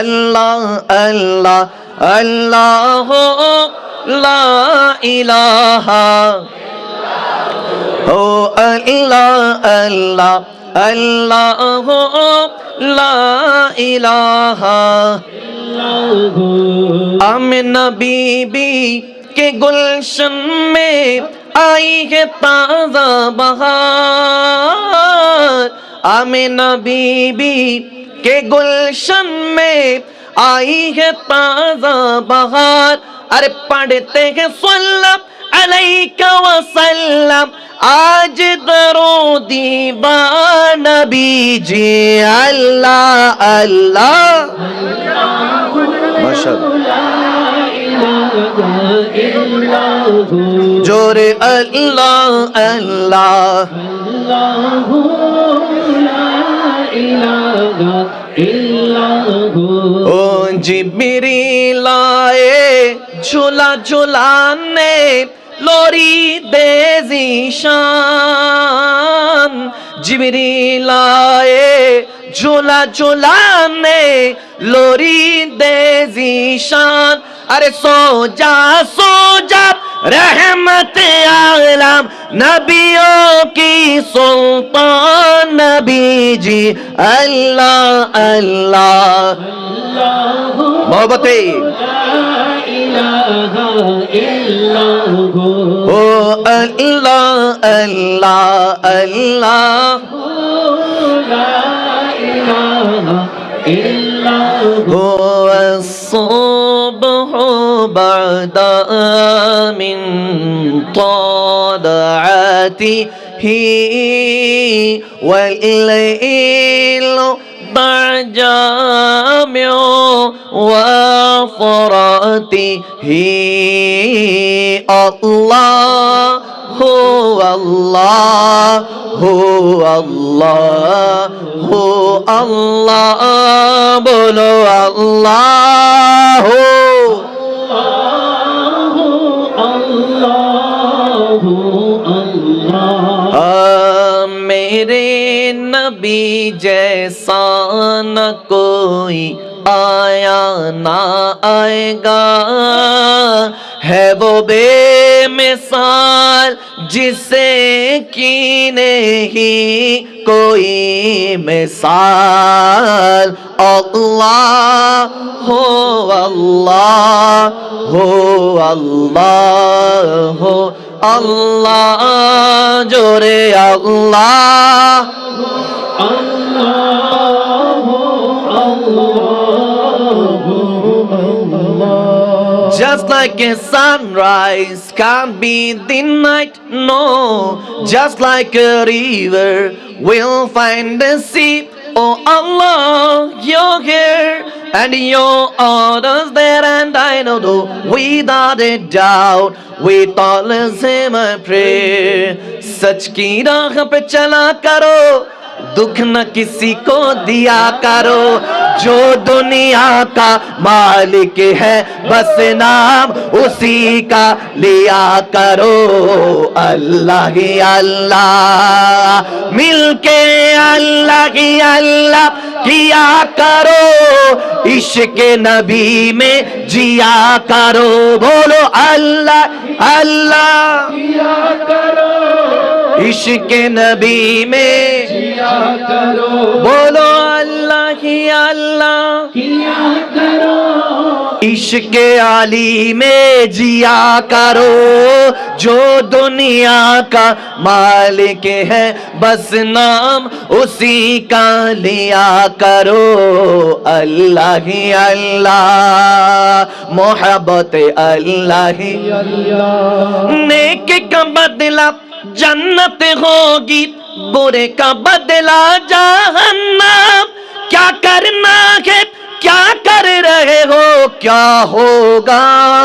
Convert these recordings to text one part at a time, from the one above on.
আল্লাহ আল্লাহ আল্লাহ, লা ইলাহা ও আল্লাহ আল্লাহ আল্লাহ, লা ইলাহা আমি নবীবি কে গুলশন মে আই হে তাজা বাহার। আমি নবীবি के गुलशन में आई है ताजा बहार अरे पढ़ते हैं सल्लम अलैका वसल्लम आज दरो दीवान बीजे अल्लाह अल्लाह जोरे अल्लाह अल्लाह ও জিবিরিলায়ে ঝুলা ঝুলানে লোরি দে জিশান জিবিরিলায়ে ঝুলা ঝুলানে লোরি দে জিশান अरे सो जा सो जा रहमत आलम नबियों की सुल्तान الله الله. الله الله محبت اللہ اللہ اللہ اللہ هو الصبح بعد من طالعتي والليل جامع وفراته الله هو الله هو الله هو الله بلو الله الله الله سان کوئی آیا نہ آئے گا۔ ہے وہ بے مثال جسے کی نہیں کوئی مثال۔ اللہ ہو اللہ ہو اللہ ہو اللہ۔ جو رے اللہ۔ Just like a sunrise can't be the night, no. Just like a river will find the sea. Oh Allah, you're here and your orders there and I know though without a doubt We all is him I pray. Such ki raah pe chala karo. دکھ نہ کسی کو دیا کرو، جو دنیا کا مالک ہے، بس نام اسی کا لیا کرو۔ اللہ ہی اللہ، مل کے اللہ ہی اللہ کیا کرو۔ عشق نبی میں جیا کرو۔ بولو اللہ اللہ۔ عشق نبی میں کرو بولو اللہ کی اللہ۔ کیا کرو عشق علی میں جیا کرو۔ جو دنیا کا مالک ہے، بس نام اسی کا لیا کرو۔ اللہ ہی اللہ۔ محبت اللہ ہی۔ اللہ نیک کا بدلہ جنت ہوگی۔ برے کا بدلا جہنم۔ کیا کرنا ہے؟ کیا کر رہے ہو؟ کیا ہوگا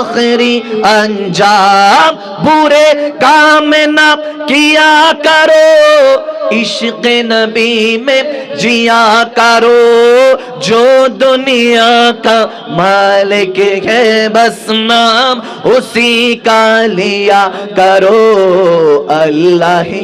آخری انجام؟ برے کام نہ کیا کرو۔ عشق نبی میں جیا کرو۔ جو دنیا کا مالک ہے، بس نام اسی کا لیا کرو۔ اللہ ہی